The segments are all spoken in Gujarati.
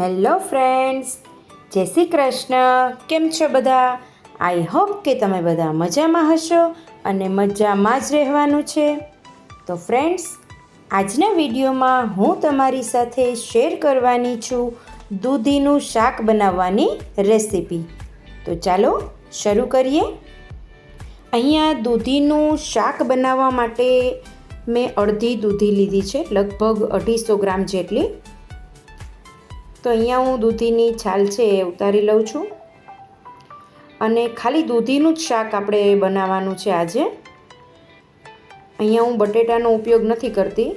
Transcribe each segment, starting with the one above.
હેલો ફ્રેન્ડ્સ, જય શ્રી કૃષ્ણ. કેમ છો બધા? આઈ હોપ કે તમે બધા મજામાં હશો અને મજામાં જ રહેવાનું છે. તો ફ્રેન્ડ્સ, આજના વિડીયોમાં હું તમારી સાથે શેર કરવાની છું દૂધીનું શાક બનાવવાની રેસીપી. તો ચાલો શરૂ કરીએ. અહીંયા દૂધીનું શાક બનાવવા માટે મેં અડધી દૂધી લીધી છે, લગભગ અઢીસો ગ્રામ જેટલી. તો અહીંયા હું દૂધીની છાલ છે એ ઉતારી લઉં છું. અને ખાલી દૂધીનું જ શાક આપણે બનાવવાનું છે આજે. અહીંયા હું બટેટાનો ઉપયોગ નથી કરતી.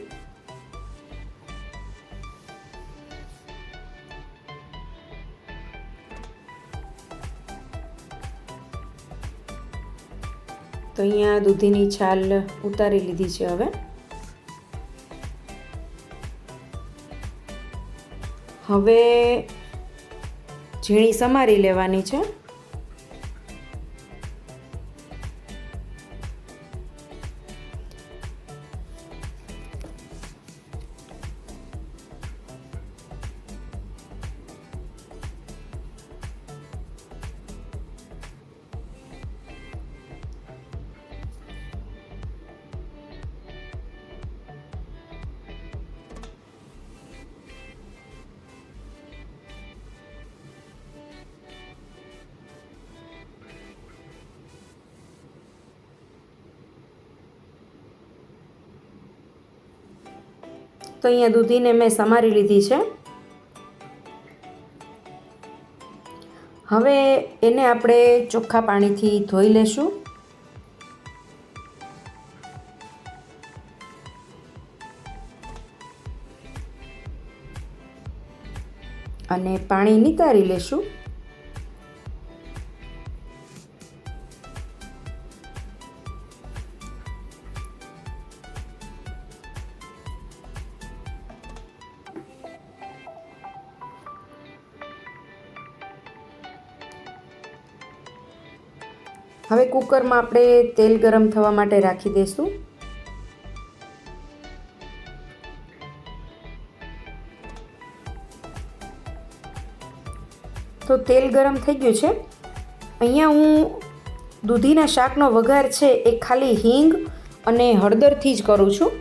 તો અહીંયા દૂધીની છાલ ઉતારી લીધી છે હવે. હવે ઝીણી સમારી લેવાની છે. તો અહીંયા દૂધીને મેં સમારી લીધી છે. હવે એને આપણે ચોખ્ખા પાણીથી ધોઈ લેશું. અને પાણી નિતારી લેશું. હવે કુકરમાં આપણે તેલ ગરમ થવા માટે રાખી દઈશું. તો તેલ ગરમ થઈ ગયું છે. અહીંયા હું દૂધીના શાકનો વઘાર છે એ ખાલી હિંગ અને હળદરથી જ કરું છું.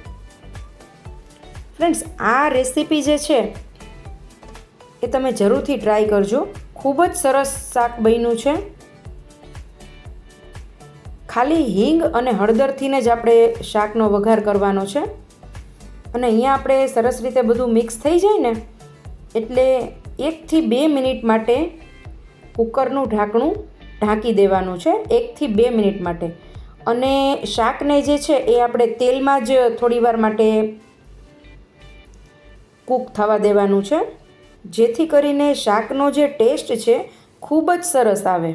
ફ્રેન્ડ્સ, આ રેસીપી જે છે એ તમે જરૂરથી ટ્રાય કરજો. ખૂબ જ સરસ શાક બન્યું છે. ખાલી હિંગ અને હળદરથીને જ આપણે શાકનો વઘાર કરવાનો છે. અને અહીંયા આપણે સરસ રીતે બધું મિક્સ થઈ જાય ને, એટલે એકથી બે મિનિટ માટે કુકરનું ઢાંકણું ઢાંકી દેવાનું છે, એકથી બે મિનિટ માટે. અને શાકને જે છે એ આપણે તેલમાં જ થોડીવાર માટે કૂક થવા દેવાનું છે, જેથી કરીને શાકનો જે ટેસ્ટ છે ખૂબ જ સરસ આવે.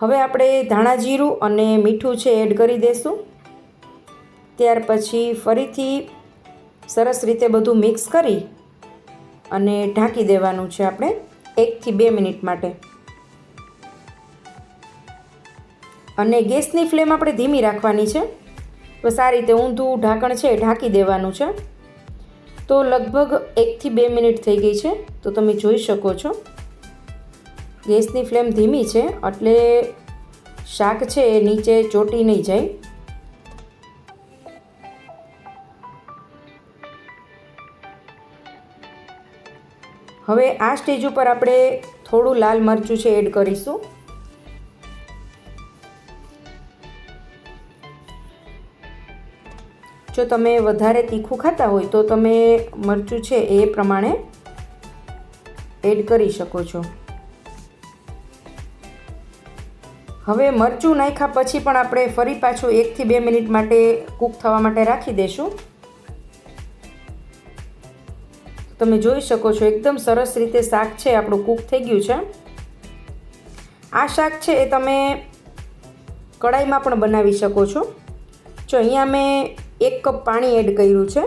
હવે આપણે ધાણા જીરું અને મીઠું છે એડ કરી દઈશું ત્યાર પછી ફરીથી સરસ રીતે બધું મિક્સ કરી અને ઢાંકી દેવાનું છે આપણે એકથી બે મિનિટ માટે. અને ગેસની ફ્લેમ આપણે ધીમી રાખવાની છે. બસ આ રીતે ઊંધું ઢાંકણ છે ઢાંકી દેવાનું છે. તો લગભગ એકથી બે મિનિટ થઈ ગઈ છે. તો તમે જોઈ શકો છો. ગેસની ફ્લેમ ધીમી છે, એટલે શાક છે એ નીચે ચોટી નહીં જાય. હવે આ સ્ટેજ ઉપર આપણે થોડું લાલ મરચું છે એડ કરીશું. જો તમે વધારે તીખું ખાતા હોય તો તમે મરચું છે એ પ્રમાણે એડ કરી શકો છો. હવે મરચું નાખ્યા પછી પણ આપણે ફરી પાછું એકથી બે મિનિટ માટે કૂક થવા માટે રાખી દઈશું તમે જોઈ શકો છો, એકદમ સરસ રીતે શાક છે, આપણું કૂક થઈ ગયું છે. આ શાક છે એ તમે કડાઈમાં પણ બનાવી શકો છો. જો અહીંયા મેં એક કપ પાણી એડ કર્યું છે.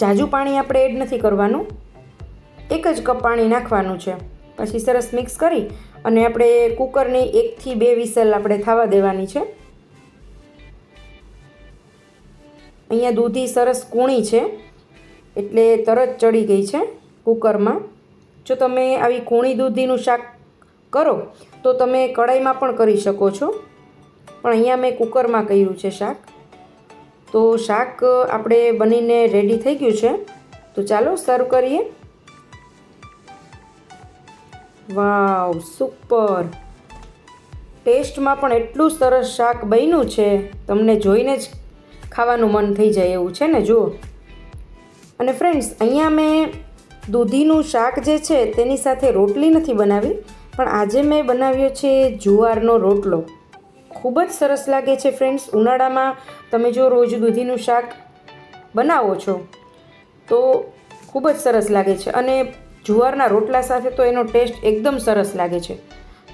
જાજુ પાણી આપણે એડ નથી કરવાનું. એક જ કપ પાણી નાખવાનું છે. પછી સરસ મિક્સ કરી અને આપણે કુકરની એકથી બે વિસલ આપણે થવા દેવાની છે. અહીંયા દૂધી સરસ કૂણી છે, એટલે તરત ચડી ગઈ છે કુકરમાં. જો તમે આવી કૂણી દૂધીનું શાક કરો, તો તમે કડાઈમાં પણ કરી શકો છો. પણ અહીંયા મેં કુકરમાં કર્યું છે શાક. તો શાક આપણે બનીને રેડી થઈ ગયું છે. તો ચાલો સર્વ કરીએ. Wow, super. ટેસ્ટમાં પણ એટલું સરસ શાક બન્યું છે, તમને જોઈને જ ખાવાનું મન થઈ જાય એવું છે ને, જુઓ. અને ફ્રેન્ડ્સ અહીંયા મેં દૂધીનું શાક જે છે, તેની સાથે રોટલી નથી બનાવી, પણ આજે મેં બનાવ્યો છે જુવારનો રોટલો. ખૂબ જ સરસ લાગે છે ફ્રેન્ડ્સ ઉનાળામાં તમે જો રોજ દૂધીનું શાક બનાવો છો, તો ખૂબ જ સરસ લાગે છે. અને જુવારના રોટલા સાથે તો એનો ટેસ્ટ એકદમ સરસ લાગે છે.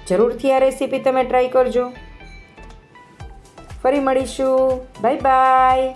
જરૂરથી આ રેસીપી તમે ટ્રાય કરજો. ફરી મળીશું. Bye bye